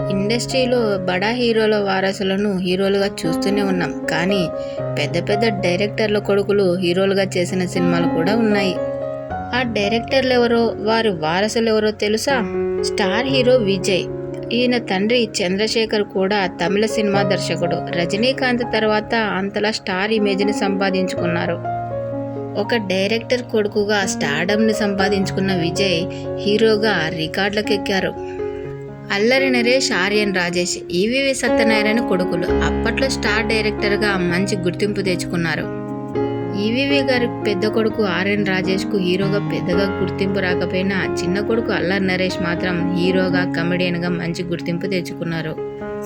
ఇండస్ట్రీలో బడా హీరోల వారసులను హీరోలుగా చూస్తూనే ఉన్నాం. కానీ పెద్ద పెద్ద డైరెక్టర్ల కొడుకులు హీరోలుగా చేసిన సినిమాలు కూడా ఉన్నాయి. ఆ డైరెక్టర్లు ఎవరో వారి వారసులు ఎవరో తెలుసా? Star hero Vijay. ఈయన తండ్రి చంద్రశేఖర్ కూడా తమిళ సినిమా దర్శకుడు. రజనీకాంత్ తర్వాత అంతలా స్టార్ ఇమేజ్ని సంపాదించుకున్నారు. ఒక డైరెక్టర్ కొడుకుగా స్టార్డమ్ని సంపాదించుకున్న విజయ్ హీరోగా రికార్డులకెక్కారు. అల్లరి నరేష్ ఆర్యన్ రాజేష్ ఈవివి సత్యనారాయణ కొడుకులు అప్పట్లో స్టార్ డైరెక్టర్గా మంచి గుర్తింపు తెచ్చుకున్నారు. ఈవీవి గారి పెద్ద కొడుకు ఆర్యన్ రాజేష్కు హీరోగా పెద్దగా గుర్తింపు రాకపోయినా చిన్న కొడుకు అల్లరి నరేష్ మాత్రం హీరోగా కమెడియన్గా మంచి గుర్తింపు తెచ్చుకున్నారు.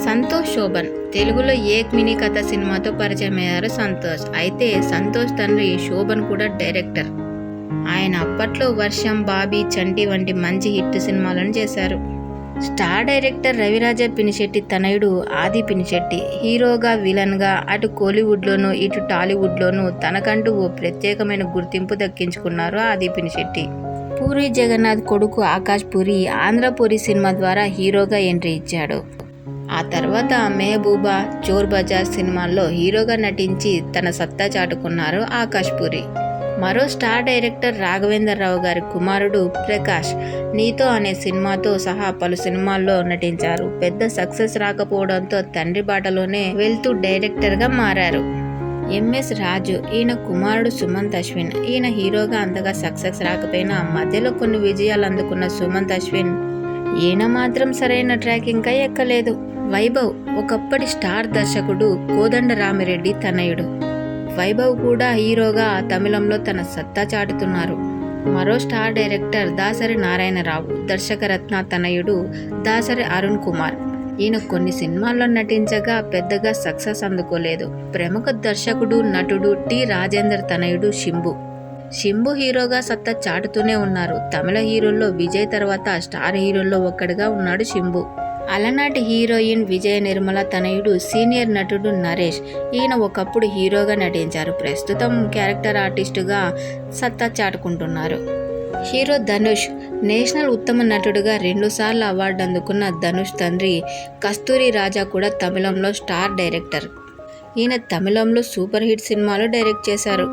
సంతోష్ శోభన్ తెలుగులో ఏక్ మినీ కథ సినిమాతో పరిచయం అయ్యారు సంతోష్. అయితే సంతోష్ తండ్రి శోభన్ కూడా డైరెక్టర్. ఆయన అప్పట్లో వర్షం బాబీ చంటి వంటి మంచి హిట్ సినిమాలను చేశారు. స్టార్ డైరెక్టర్ రవిరాజ పినిశెట్టి తనయుడు ఆది పినిశెట్టి హీరోగా విలన్గా అటు కోలీవుడ్లోనూ ఇటు టాలీవుడ్లోనూ తనకంటూ ఓ ప్రత్యేకమైన గుర్తింపు దక్కించుకున్నారు ఆది పినిశెట్టి. పూరి జగన్నాథ్ కొడుకు ఆకాష్ పూరి ఆంధ్రపూరి సినిమా ద్వారా హీరోగా ఎంట్రీ ఇచ్చాడు. ఆ తర్వాత మెహబూబా చోర్ బజార్ సినిమాల్లో హీరోగా నటించి తన సత్తా చాటుకున్నారు ఆకాష్ పూరి. మరో స్టార్ డైరెక్టర్ రాఘవేందర్ రావు గారి కుమారుడు ప్రకాష్ నీతో అనే సినిమాతో సహా పలు సినిమాల్లో నటించారు. పెద్ద సక్సెస్ రాకపోవడంతో తండ్రి బాటలోనే వెళ్తూ డైరెక్టర్గా మారారు. ఎంఎస్ రాజు ఈయన కుమారుడు సుమంత్ అశ్విన్. ఈయన హీరోగా అంతగా సక్సెస్ రాకపోయినా మధ్యలో కొన్ని విజయాలు అందుకున్న సుమంత్ అశ్విన్ ఈయన మాత్రం సరైన ట్రాక్ ఇంకా ఎక్కలేదు వైభవ్ ఒకప్పటి స్టార్ దర్శకుడు కోదండ రామిరెడ్డి తనయుడు. వైభవ్ కూడా హీరోగా తమిళంలో తన సత్తా చాటుతున్నారు. మరో స్టార్ డైరెక్టర్ దాసరి నారాయణరావు దర్శకరత్న తనయుడు దాసరి అరుణ్ కుమార్. ఈయన కొన్ని సినిమాల్లో నటించగా పెద్దగా సక్సెస్ అందుకోలేదు. ప్రముఖ దర్శకుడు నటుడు టి. రాజేందర్ తనయుడు శింబు శింబు హీరోగా సత్తా చాటుతూనే ఉన్నారు. తమిళ హీరోల్లో విజయ్ తర్వాత స్టార్ హీరోల్లో ఒక్కడిగా ఉన్నాడు శింబు అలనాటి హీరోయిన్ విజయ నిర్మల తనయుడు సీనియర్ నటుడు నరేష్. ఈయన ఒకప్పుడు హీరోగా నటించారు. ప్రస్తుతం క్యారెక్టర్ ఆర్టిస్టుగా సత్తా చాటుకుంటున్నారు. హీరో ధనుష్ నేషనల్ ఉత్తమ నటుడుగా రెండుసార్లు అవార్డు అందుకున్న ధనుష్ తండ్రి కస్తూరి రాజా కూడా తమిళంలో స్టార్ డైరెక్టర్. ఈయన తమిళంలో సూపర్ హిట్ సినిమాలు డైరెక్ట్ చేశారు.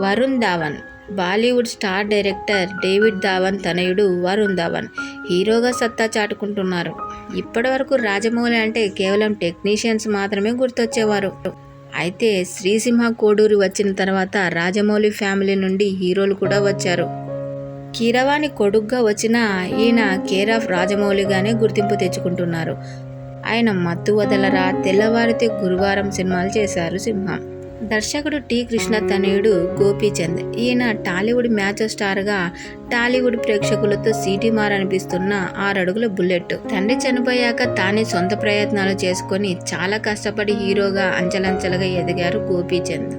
Varun Dhawan Bollywood star director David Dhawan తనయుడు వరుణ్ ధావన్ హీరోగా సత్తా చాటుకుంటున్నారు. ఇప్పటివరకు రాజమౌళి అంటే కేవలం టెక్నీషియన్స్ మాత్రమే గుర్తొచ్చేవారు. అయితే శ్రీసింహ కోడూరి వచ్చిన తర్వాత రాజమౌళి ఫ్యామిలీ నుండి హీరోలు కూడా వచ్చారు. కీరవాణి కొడుగ్గా వచ్చిన ఈయన కేర్ ఆఫ్ రాజమౌళిగానే గుర్తింపు తెచ్చుకుంటున్నారు. ఆయన మత్తు వదలరా తెల్లవారితే గురువారం సినిమాలు చేశారు సింహం. దర్శకుడు టి. కృష్ణ తనయుడు గోపీచంద్ ఈయన టాలీవుడ్ మ్యాచ్ స్టార్గా టాలీవుడ్ ప్రేక్షకులతో సీటీ మారనిపిస్తున్న ఆరడుగుల బుల్లెట్ తండ్రి చనిపోయాక తానే సొంత ప్రయత్నాలు చేసుకొని చాలా కష్టపడి హీరోగా అంచలంచలుగా ఎదిగారు గోపీచంద్